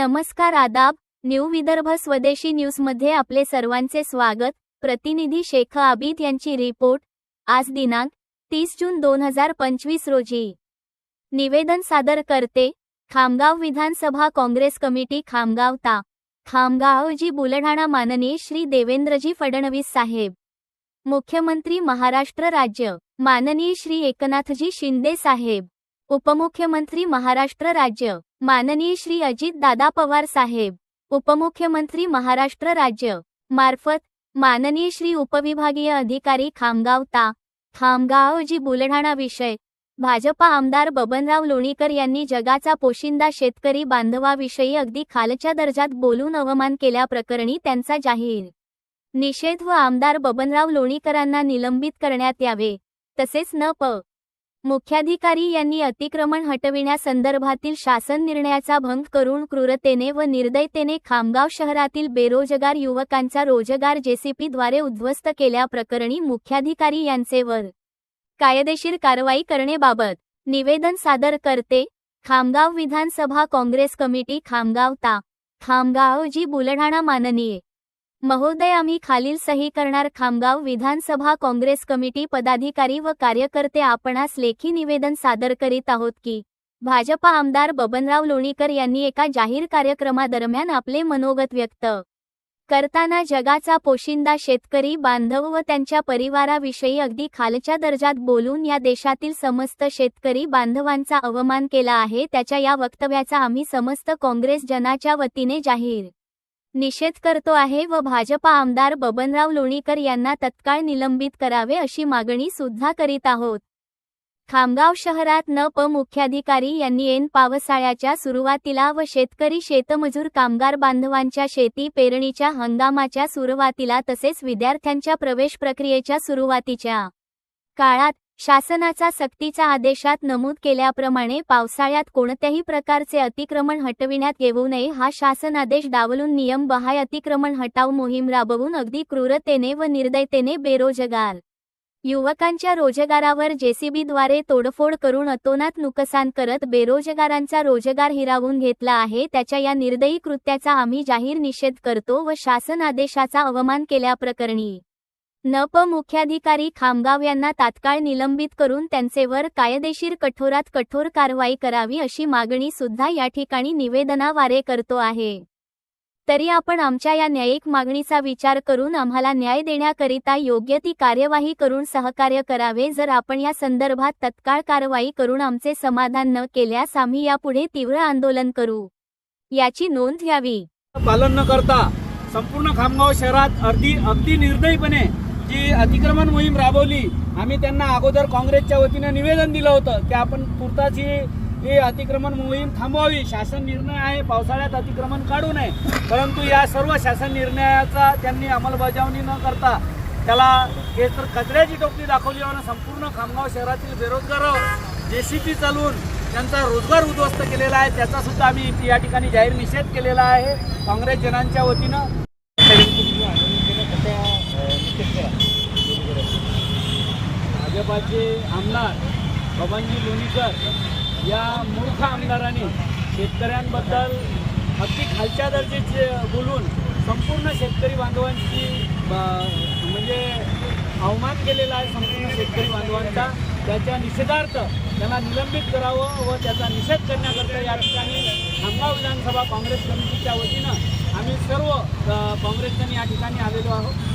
नमस्कार आदाब न्यू विदर्भ स्वदेशी न्यूजमध्ये आपले सर्वांचे स्वागत. प्रतिनिधी शेख आबिद यांची रिपोर्ट. आज दिनांक तीस जून दोन हजार पंचवीस रोजी. निवेदन सादर करते खामगाव विधानसभा काँग्रेस कमिटी खामगाव ता. खामगावजी बुलढाणा माननीय श्री देवेंद्रजी फडणवीस साहेब. मुख्यमंत्री महाराष्ट्र राज्य. माननीय श्री एकनाथजी शिंदे साहेब. उपमुख्यमंत्री महाराष्ट्र राज्य. माननीय श्री अजित दादा पवार साहेब. उपमुख्यमंत्री महाराष्ट्र राज्य. मार्फत माननीय श्री उपविभागीय अधिकारी खामगाव ता खामगाव जी बुलढाणा विषय. भाजपा आमदार बबनराव लोणीकर यांनी जगाचा पोशिंदा शेतकरी बांधवाविषयी अगदी खालच्या दर्जात बोलून अवमान केल्याप्रकरणी त्यांचा जाहीर. निषेध व आमदार बबनराव लोणीकरांना निलंबित करण्यात यावे. तसेच न प मुख्याधिकारी यांनी अतिक्रमण हटविण्यासंदर्भातील शासन निर्णयाचा भंग करून क्रूरतेने व निर्दयतेने खामगाव शहरातील बेरोजगार युवकांचा रोजगार जेसीपीद्वारे उद्ध्वस्त केल्याप्रकरणी मुख्याधिकारी यांचे वर कायदेशीर कारवाई करण्याबाबत निवेदन सादर करते. खामगाव विधानसभा काँग्रेस कमिटी खामगाव ता खामगाव जी बुलढाणा माननीय महोदय आम्ही खालील सही करणार. खामगाव विधानसभा काँग्रेस कमिटी पदाधिकारी व कार्यकर्ते आपणास लेखी निवेदन सादर करीत आहोत की भाजपा आमदार बबनराव लोणीकर यांनी एका जाहीर कार्यक्रमादरम्यान आपले मनोगत व्यक्त करताना जगाचा पोशिंदा शेतकरी बांधव व त्यांच्या परिवाराविषयी अगदी खालच्या दर्जात बोलून या देशातील समस्त शेतकरी बांधवांचा अवमान केला आहे. त्याच्या या वक्तव्याचा आम्ही समस्त काँग्रेस जनाच्या वतीने जाहीर निषेध करतो आहे व भाजपा आमदार बबनराव लोणीकर यांना तत्काळ निलंबित करावे अशी मागणी सुद्धा करीत आहोत. खामगाव शहरात न प मुख्याधिकारी यांनी एन पावसाळ्याच्या सुरुवातीला व शेतकरी शेतमजूर कामगार बांधवांच्या शेती पेरणीच्या हंगामाच्या सुरुवातीला तसेच विद्यार्थ्यांच्या प्रवेश प्रक्रियेच्या सुरुवातीच्या काळात शासनाचा सक्तीचा आदेशात नमूद केल्याप्रमाणे पावसाळ्यात कोणत्याही प्रकारचे अतिक्रमण हटविण्यात येऊ नये हा शासन आदेश डावलून नियम बहाय अतिक्रमण हटाव मोहीम राबवून अगदी क्रूरतेने व निर्दयतेने बेरोजगार. युवकांच्या रोजगारावर जेसीबीद्वारे तोडफोड करून अतोनात नुकसान करत बेरोजगारांचा रोजगार हिरावून घेतला आहे त्याच्या या निर्दयी कृत्याचा आम्ही जाहीर निषेध करतो व शासन आदेशाचा अवमान केल्याप्रकरणी नप मुख्याधिकारी खामगाव यांना तात्काळ निलंबित करून त्यांचेवर कायदेशीर कठोरात कठोर कारवाई करावी अशी मागणी सुद्धा या ठिकाणी निवेदनाद्वारे करतो आहे. तरी आपण आमच्या या न्यायिक मागणीचा विचार करून आम्हाला न्याय देण्याकरिता योग्य ती कार्यवाही करून सहकार्य करावे जर आपण या संदर्भात तत्काळ कारवाई करून आमचे समाधान न केल्यास आम्ही यापुढे तीव्र आंदोलन करू. याची नोंद घ्यावी. पालन न करता संपूर्ण खामगाव शहरात अर्धी अगदी निर्दयीपणे जी अतिक्रमण मोहीम राबवली आम्ही त्यांना अगोदर काँग्रेसच्या वतीनं निवेदन दिलं होतं की आपण पुरताच ही अतिक्रमण मोहीम थांबवावी. शासन निर्णय आहे पावसाळ्यात अतिक्रमण काढू नये. परंतु या सर्व शासन निर्णयाचा त्यांनी अंमलबजावणी न करता त्याला हे तर कचऱ्याची टोपली दाखवली आणि संपूर्ण खामगाव शहरातील बेरोजगार जे सी पी चालवून त्यांचा रोजगार उद्ध्वस्त केलेला आहे. त्याचा सुद्धा आम्ही या ठिकाणी जाहीर निषेध केलेला आहे. काँग्रेस जनांच्या वतीनं भाजपाचे आमदार बबनजी लोणीकर या मूर्ख आमदारांनी शेतकऱ्यांबद्दल अगदी खालच्या दर्जेचे बोलून संपूर्ण शेतकरी बांधवांची म्हणजे अवमान केलेला आहे संपूर्ण शेतकरी बांधवांचा. त्याच्या निषेधार्थ त्यांना निलंबित करावं व त्याचा निषेध करण्याकरता या ठिकाणी खामगाव विधानसभा काँग्रेस कमिटीच्या वतीनं आम्ही सर्व काँग्रेसजण या ठिकाणी आलेलो आहोत.